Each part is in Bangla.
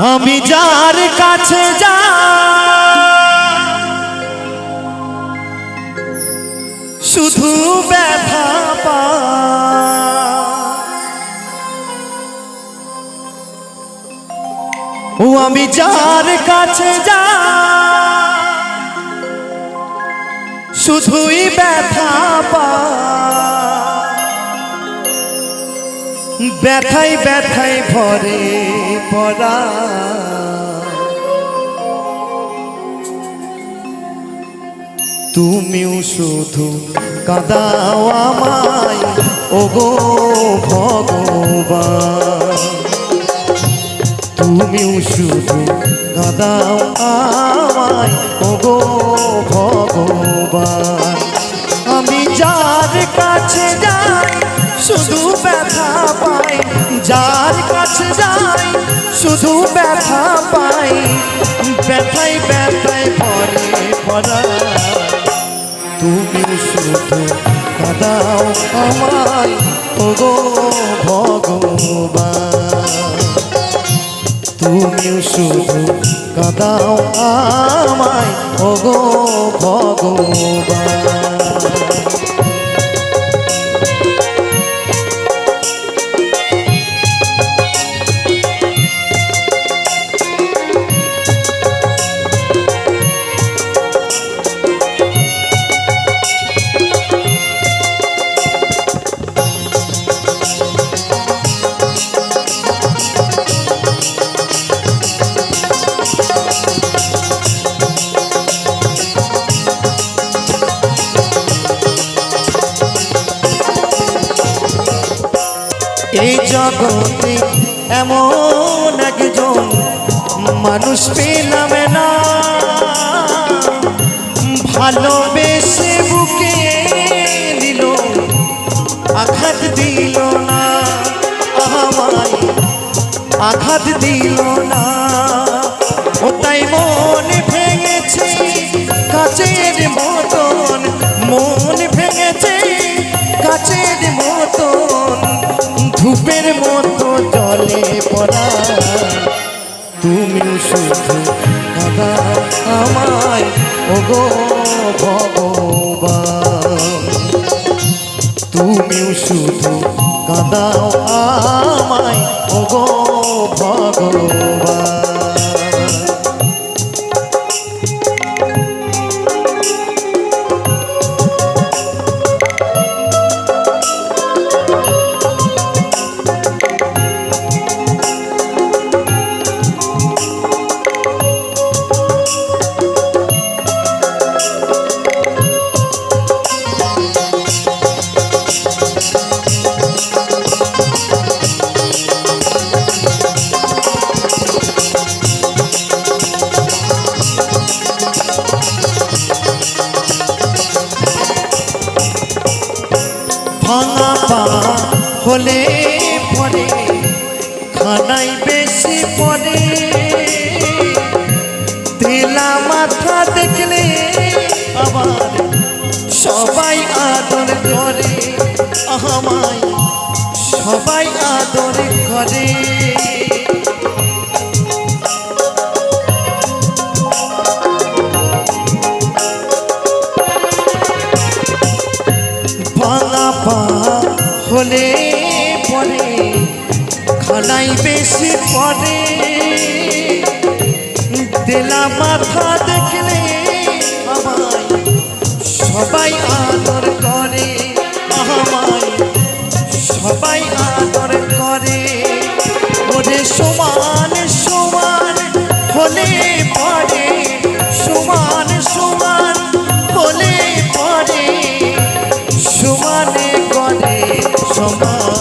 আমি যার কাছে যা। শুধু ব্যথা পা ও আমি যার কাছে যা। শুধুই ব্যথা পা ব্যথাই ব্যথাই ভরে। পড়া। তুমিও শুধু কাদাও আমায়, ওগো ভগবান। তুমিও শুধু কাদাও আমায়, ওগো ভগবান। আমি যার কাছে যাই, শুধু ব্যথা পাই যার কাছে যাই শুধু ব্যথা পাই ব্যথাই ব্যথাই পরে পড়া তুমি শুধু কাদাও আমায়, ওগো ভগবান। তুমি শুধু কাদাও আমায়, ওগো ভগবান। এই জগতে এমন একজন মানুষ পেলাম না। ভালোবেসে বুকে দিল আঘাত দিল না। আমায় আঘাত দিল না। ও তাই মন ভেঙেছে, কাচের মতন মন ভেঙেছে, কাচের মতন ধূপের মতো জলে পড়া। তুমি শুধু দাদা আমায়, ওগো ভগবান। তুমি শুধু কাদাও আমায়, ওগো ভগবান। হলে পরে, খানাই বেশি পরে। তেলা মাথা দেখলে আবার সবাই আদর করে, আমায় সবাই আদর করে। খানাই বেশি পরে। দেলা মাথা দেখলে আমায় সবাই আদর করে, আমায় সবাই আদর করে। ওরে সমান সমান হলে পরে, সমান সমান হলে পরে, সমানে করে সমান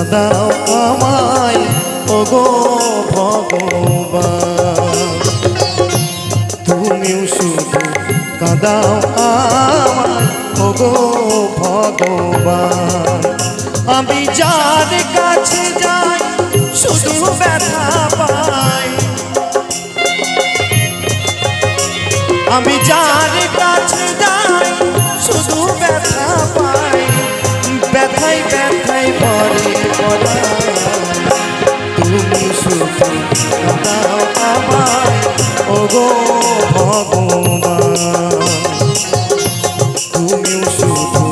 কাদাও আমায়, ওগো ভগবান। তুমিও শুধু কাদাও আমায়, ওগো ভগবান। আমি যার কাছে যাই, শুধু ব্যথা পাই। আমি যার কাছে যাই, শুধু ব্যথা পাই। ব্যথাই ব্যথাই ভরে পড়া। শুধু কাঁদাও আমায়, ওগো ভগবান। তুমিও শুধু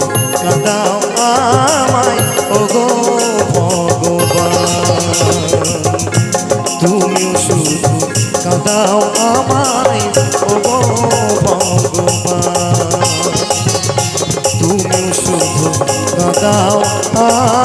কাঁদাও আমায়, ওগো ভগবান। তুমিও শুধু কাঁদাও আমায়, ওগো ভগবান। তুমিও শুধু sound. Ah.